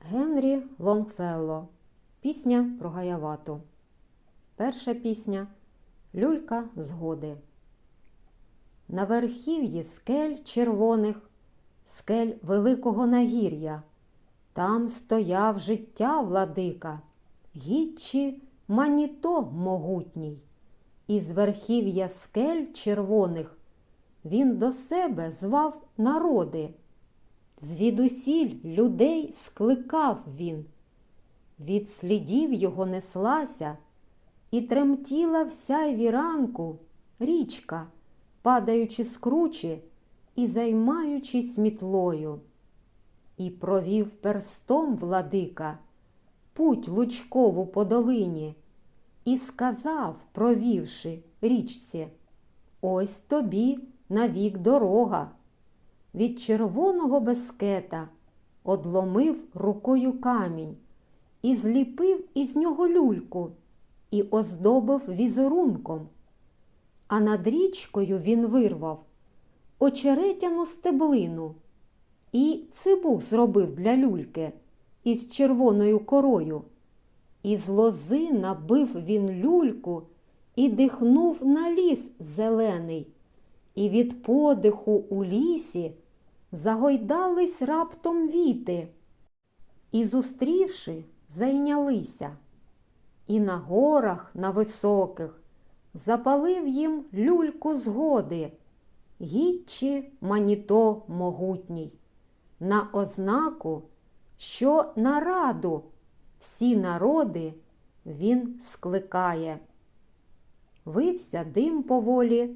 Генрі Лонгфелло. Пісня про Гаявату. Перша пісня Люлька згоди. На верхів'ї скель червоних, скель великого нагір'я. Там стояв життя владика, гідчі маніто могутній. Із верхів'я скель червоних він до себе звав народи. Звідусіль людей скликав він. Від слідів його неслася, і тремтіла вся віранку річка, падаючи з кручі і займаючись мітлою. І провів перстом владика путь лучкову по долині, і сказав, провівши річці, ось тобі навік дорога. Від червоного бескета одломив рукою камінь і зліпив із нього люльку і оздобив візерунком. А над річкою він вирвав очеретяну стеблину і цибух зробив для люльки із червоною корою. Із лози набив він люльку і дихнув на ліс зелений, і від подиху у лісі загойдались раптом віти, і, зустрівши, зайнялися, і на горах на високих запалив їм люльку згоди, гідчі маніто могутній, на ознаку, що на раду всі народи він скликає. Вився дим поволі,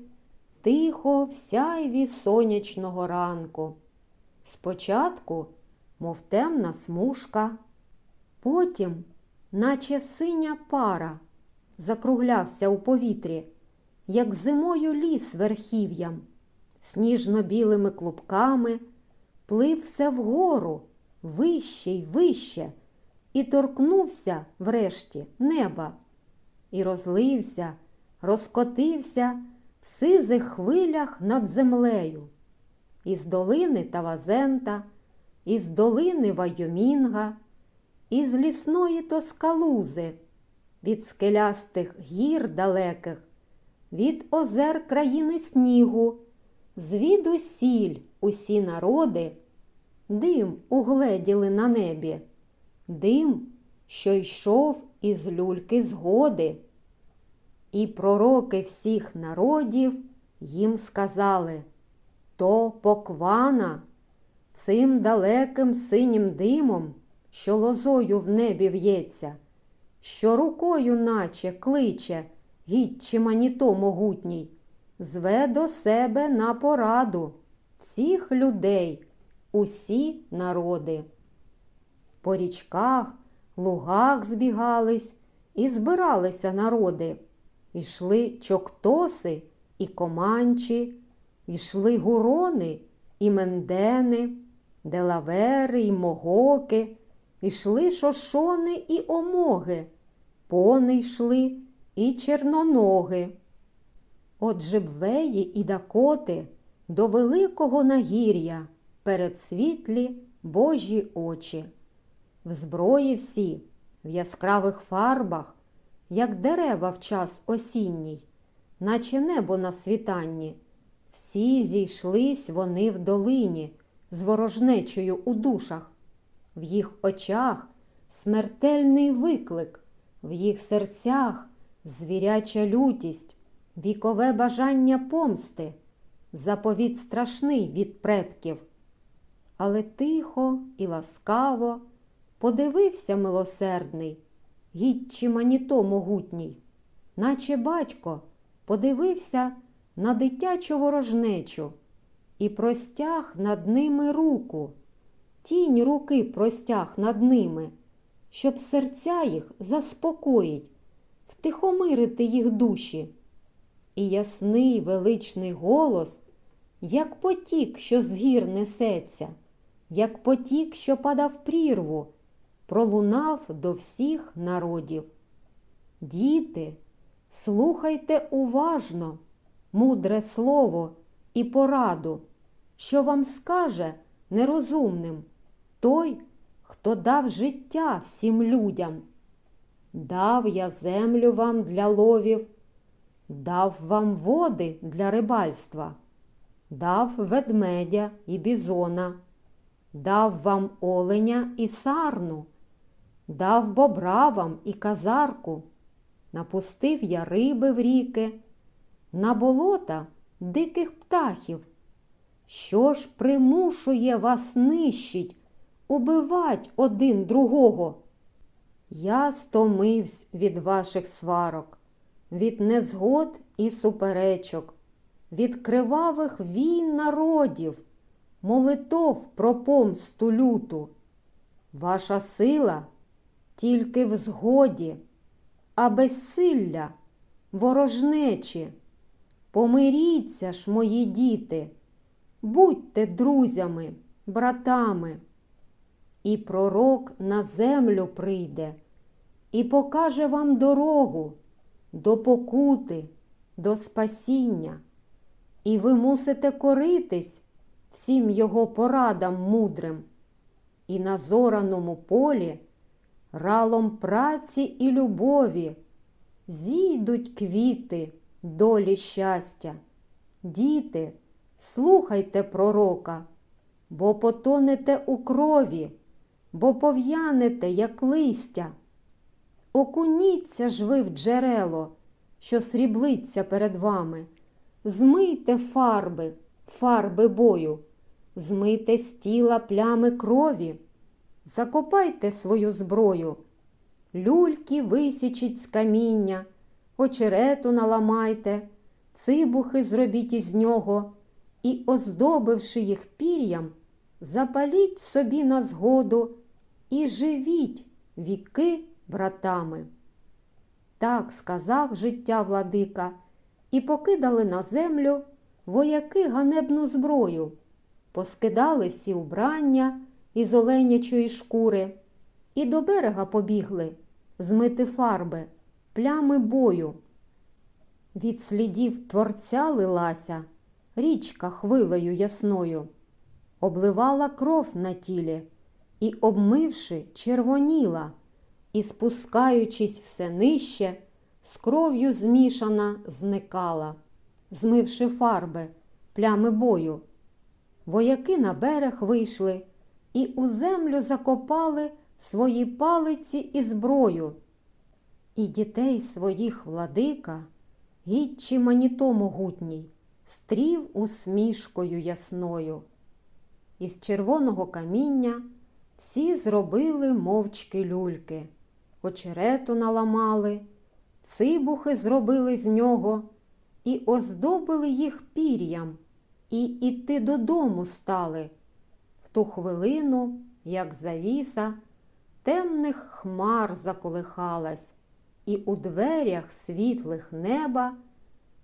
тихо в сяйві сонячного ранку. Спочатку, мов темна смужка, потім, наче синя пара, закруглявся у повітрі, як зимою ліс верхів'ям, сніжно-білими клубками, плив все вгору, вище й вище, і торкнувся врешті неба, і розлився, розкотився в сизих хвилях над землею. Із долини Тавазента, із долини Вайомінга, із лісної Тоскалузи, від скелястих гір далеких, від озер країни снігу, звідусіль усі народи, дим угледіли на небі, дим, що йшов із люльки згоди. І пророки всіх народів їм сказали то поквана цим далеким синім димом, що лозою в небі в'ється, що рукою, наче кличе, гідчі маніто могутній, зве до себе на пораду всіх людей, усі народи. По річках, лугах збігались і збиралися народи. Ішли чоктоси і команчі, Ішли гурони і мендени, делавери і могоки, ішли шошони і омоги, пони йшли і черноноги. Отже бвеї і дакоти до великого нагір'я перед світлі Божі очі, в зброї всі, в яскравих фарбах, як дерева в час осінній, наче небо на світанні. Всі зійшлись вони в долині з ворожнечою у душах, в їх очах смертельний виклик, в їх серцях звіряча лютість, вікове бажання помсти, заповіт страшний від предків. Але тихо і ласкаво подивився милосердний, гідчі маніто могутній, наче батько подивився на дитячу ворожнечу і простяг над ними руку, тінь руки простяг над ними, щоб серця їх заспокоїть, втихомирити їх душі. І ясний величний голос, як потік, що з гір несеться, як потік, що падав прірву, пролунав до всіх народів. Діти, слухайте уважно мудре слово і пораду, що вам скаже нерозумним той, хто дав життя всім людям. Дав я землю вам для ловів, дав вам води для рибальства, дав ведмедя і бізона, дав вам оленя і сарну, дав бобра вам і казарку, напустив я риби в ріки, на болота диких птахів. Що ж примушує вас нищить, убивать один другого? Я стомився від ваших сварок, від незгод і суперечок, від кривавих війн народів, молитов про помсту люту. Ваша сила тільки в згоді, а безсилля ворожнечі. Помиріться ж, мої діти, будьте друзями, братами. І пророк на землю прийде і покаже вам дорогу до покути, до спасіння, і ви мусите коритись всім його порадам мудрим, і на зораному полі ралом праці і любові зійдуть квіти долі щастя. Діти, слухайте пророка, бо потонете у крові, бо пов'янете, як листя. Окуніться ж ви в джерело, що сріблиться перед вами, змийте фарби, фарби бою, змийте з тіла плями крові, закопайте свою зброю, люльки висічіть з каміння, очерету наламайте, цибухи зробіть із нього і, оздобивши їх пір'ям, запаліть собі на згоду і живіть віки братами. Так сказав життя владика, і покидали на землю вояки ганебну зброю, поскидали всі убрання із оленячої шкури і до берега побігли змити фарби, плями бою. Від слідів творця лилася річка хвилею ясною, обливала кров на тілі і, обмивши, червоніла, і, спускаючись все нижче, з кров'ю змішана зникала, змивши фарби, плями бою. Вояки на берег вийшли і у землю закопали свої палиці і зброю. І дітей своїх владика, гідчі маніто могутній, стрів усмішкою ясною. Із червоного каміння всі зробили мовчки люльки, очерету наламали, цибухи зробили з нього і оздобили їх пір'ям, і іти додому стали. Ту хвилину, як завіса, темних хмар заколихалась, і у дверях світлих неба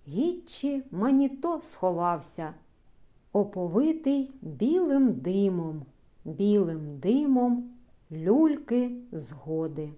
гідчі маніто сховався, оповитий білим димом, білим димом люльки згоди.